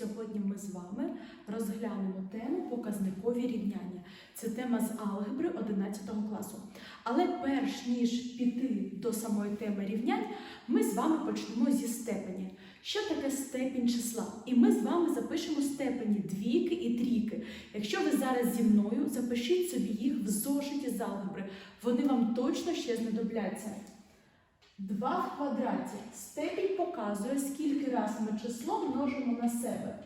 Сьогодні ми з вами розглянемо тему показникові рівняння. Це тема з алгебри 11 класу. Але перш ніж піти до самої теми рівнянь, ми з вами почнемо зі степені. Що таке степінь числа? І ми з вами запишемо степені двійки і трійки. Якщо ви зараз зі мною, запишіть собі їх в зошиті з алгебри. Вони вам точно ще знадобляться. 2 в квадраті. Степінь показує, скільки раз ми число множимо на себе.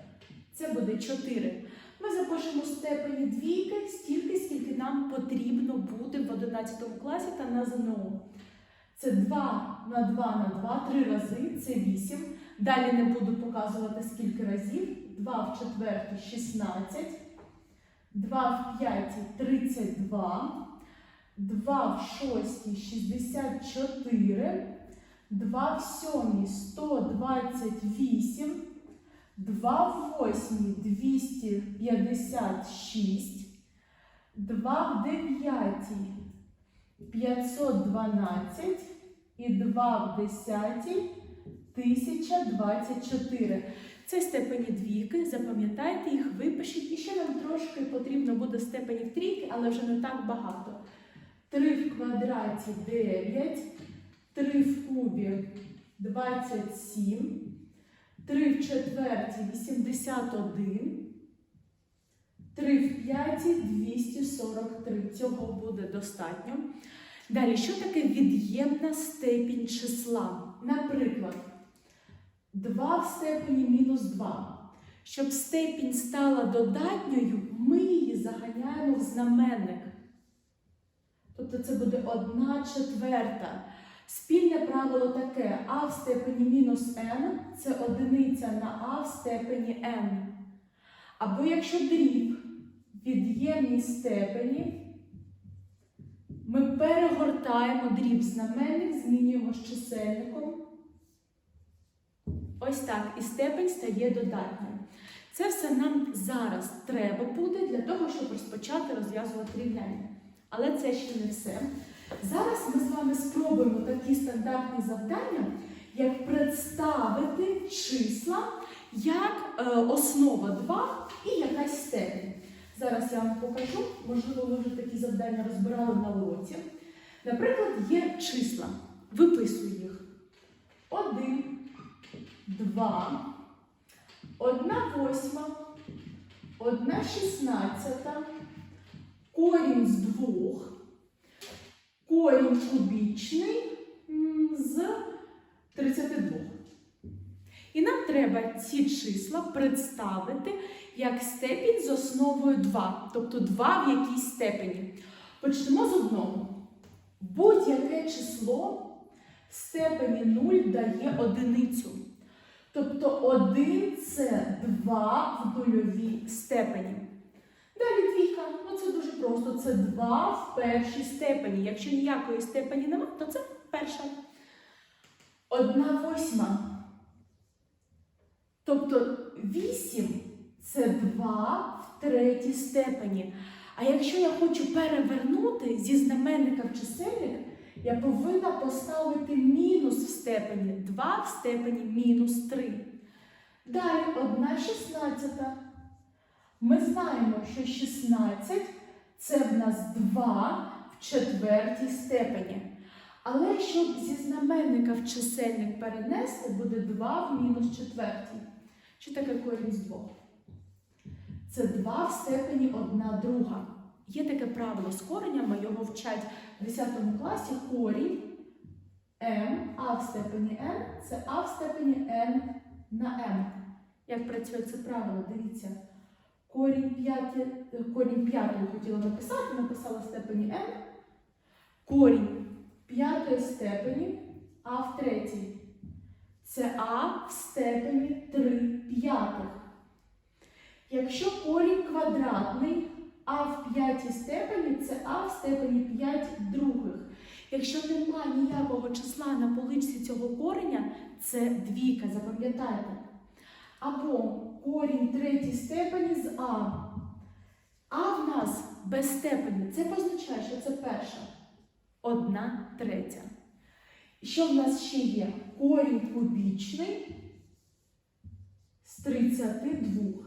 Це буде 4. Ми запишемо степені двійки стільки, скільки нам потрібно буде в 11 класі та на ЗНО. Це 2 на 2 на 2, 3 рази, це 8. Далі не буду показувати скільки разів. 2 в четвертій 16, 2 в п'ятій 32. 2 в шостій 64, 2 в сьомій 128, 2 в восьмій 256, 2 в дев'ятій 512 і 2 в десятій 1024. Це степені двійки, запам'ятайте їх, випишіть. І ще нам трошки потрібно буде степенів трійки, але вже не так багато. 3 в квадраті 9, 3 в кубі 27, 3 в четвертій 81, 3 в п'ятій 243. Цього буде достатньо. Далі, що таке від'ємна степінь числа? Наприклад, 2 в степені мінус 2. Щоб степінь стала додатньою, ми її заганяємо в знаменник. Тобто це буде одна четверта. Спільне правило таке: а в степені мінус n це одиниця на а в степені n. Або якщо дріб від'ємній степені, ми перегортаємо дріб знаменник, змінюємо з чисельником. Ось так, і степень стає додатньою. Це все нам зараз треба буде для того, щоб розпочати розв'язувати рівняння. Але це ще не все. Зараз ми з вами спробуємо такі стандартні завдання, як представити числа як е, основа 2 і якась степень. Зараз я вам покажу, можливо, ви вже такі завдання розбирали на уроці. Наприклад, є числа. Виписую їх. 1, 2, 1 восьма, 1 шістнадцята, корінь з двох, корінь кубічний з 32. І нам треба ці числа представити як степінь з основою 2, тобто 2 в якійсь степені. Почнемо з одного. Будь-яке число в степені 0 дає одиницю. Тобто 1 це 2 в нульовій степені. Далі двійка. Ну дуже просто. Це 2 в першій степені. Якщо ніякої степені немає, то це перша. Одна восьма. Тобто 8 це 2 в третій степені. А якщо я хочу перевернути зі знаменника в чисельник, я повинна поставити мінус в степені 2 в степені мінус 3. Далі 1 шістнадцята. Ми знаємо, що 16 це в нас 2 в четвертій степені. Але щоб зі знаменника в чисельник перенести, буде 2 в мінус четвертій. Що таке корінь з 2? Це 2 в степені 1 друга. Є таке правило з коренями, його вчать в 10 класі корінь m, а в степені n це а в степені n на m. Як працює це правило? Дивіться. Корінь п'яти, корінь п'ятої хотіла написати, написала степені n. Корінь п'ятої степені, а в третій. Це а в степені 3 п'ятих. Якщо корінь квадратний, а в п'ятій степені це а в степені 5 других. Якщо немає ніякого числа на поличці цього кореня, це двійка, запам'ятайте. Або корінь третій степені з А. А в нас без степені. Це позначає, що це перша. Одна третя. Що в нас ще є? Корінь кубічний з 32.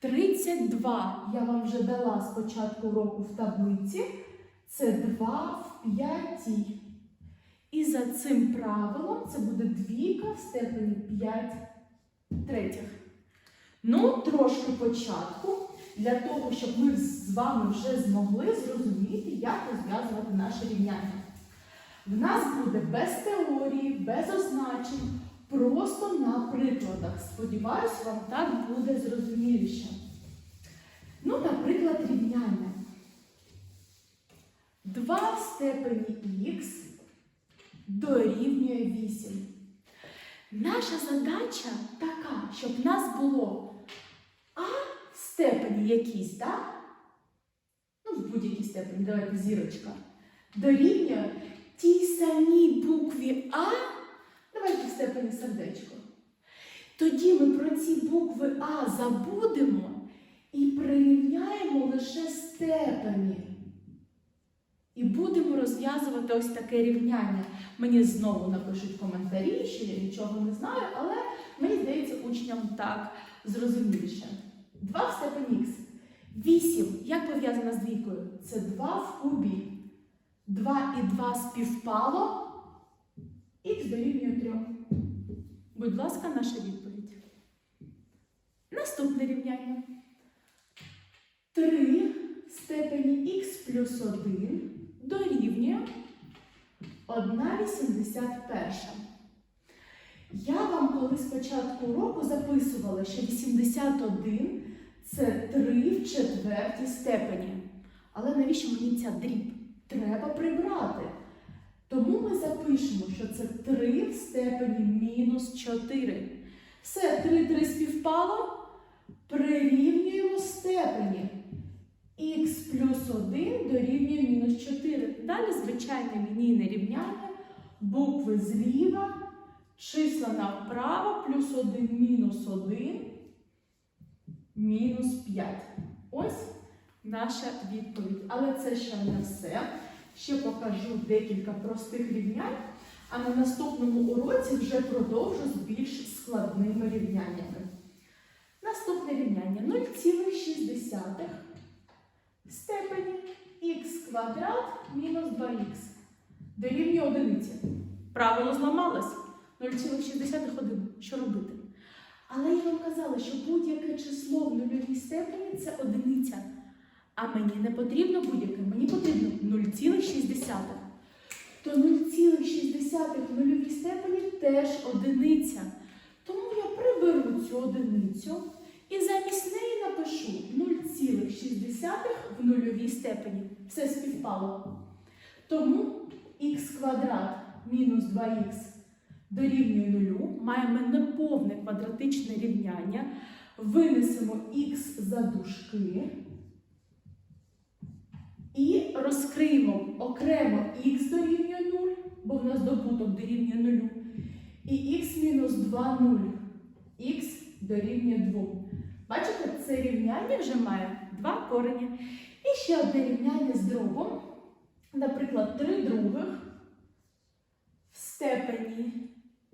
32 я вам вже дала з початку року в таблиці. Це 2 в п'ятій. І за цим правилом це буде двійка в степені 5 третіх. Ну, трошки початку для того, щоб ми з вами вже змогли зрозуміти, як розв'язувати наше рівняння. В нас буде без теорії, без означень, просто на прикладах. Сподіваюсь, вам так буде зрозуміліше. Ну, наприклад, рівняння. 2 в степені х дорівнює 8. Наша задача така, щоб в нас було степені якійсь, так? Ну, в будь-якій степені, давайте зірочка. Дорівнює тій самій букві А, давайте в степені сердечко. Тоді ми про ці букви А забудемо і прирівняємо лише степені. І будемо розв'язувати ось таке рівняння. Мені знову напишуть коментарі, що я нічого не знаю, але мені здається, учням так зрозуміліше. 2 в степені х. 8. Як пов'язана з двійкою? Це 2 в кубі. 2 і 2 співпало. Х дорівнює 3. Будь ласка, наша відповідь. Наступне рівняння. 3 в степені х плюс 1 дорівнює 1,81. Я вам коли спочатку року записувала, що 81 це 3 в четвертій степені. Але навіщо мені ця дріб? Треба прибрати. Тому ми запишемо, що це 3 в степені мінус 4. Все, 3 3 співпало. Прирівнюємо степені. Х плюс 1 дорівнює мінус 4. Далі звичайне лінійне рівняння, букви зліва, числа направо, плюс 1 мінус 1, мінус 5. Ось наша відповідь. Але це ще не все. Ще покажу декілька простих рівнянь, а на наступному уроці вже продовжу з більш складними рівняннями. Наступне рівняння 0,6 в степені х квадрат мінус 2х дорівнює одиниці. Правило зламалось. 0,61. Що робити? Але я вам казала, що будь-яке число в нульовій степені це одиниця. А мені не потрібно будь-яке, мені потрібно 0,6. То 0,6 в нульовій степені теж одиниця. Тому я приберу цю одиницю і замість неї напишу 0,6 в нульовій степені. Все співпало. Тому х квадрат мінус 2х дорівнює нулю. Маємо неповне квадратичне рівняння. Винесемо х за дужки. І розкриємо окремо х дорівнює 0, бо в нас добуток дорівнює 0. І х мінус 2 0. х дорівнює 2. Бачите, це рівняння вже має два корені. І ще одне рівняння з дробом. Наприклад, 3 других в степені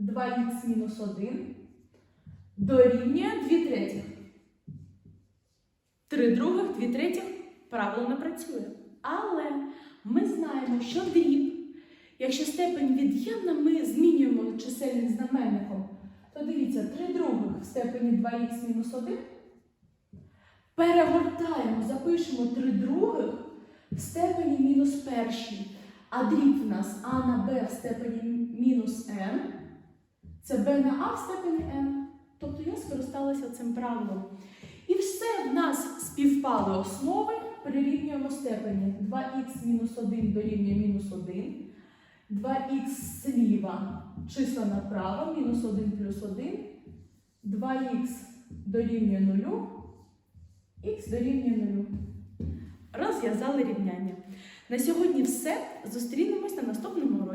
2х мінус 1 дорівнює 2 третіх. 3 других, 2 третіх правило не працює. Але ми знаємо, що дріб, якщо степень від'ємна, ми змінюємо чисельник знаменником. То дивіться, 3 других в степені 2х мінус 1. Перегортаємо, запишемо 3 других в степені мінус першій. А дріб в нас а на b в степені мінус n. Це b на а в степені n. Тобто я скористалася цим правилом. І все в нас співпали основи, прирівнюємо степені. 2х мінус 1 дорівнює мінус 1. 2х зліва, числа направо, мінус 1 плюс 1. 2х дорівнює 0. Х дорівнює 0. Розв'язали рівняння. На сьогодні все. Зустрінемось на наступному уроці.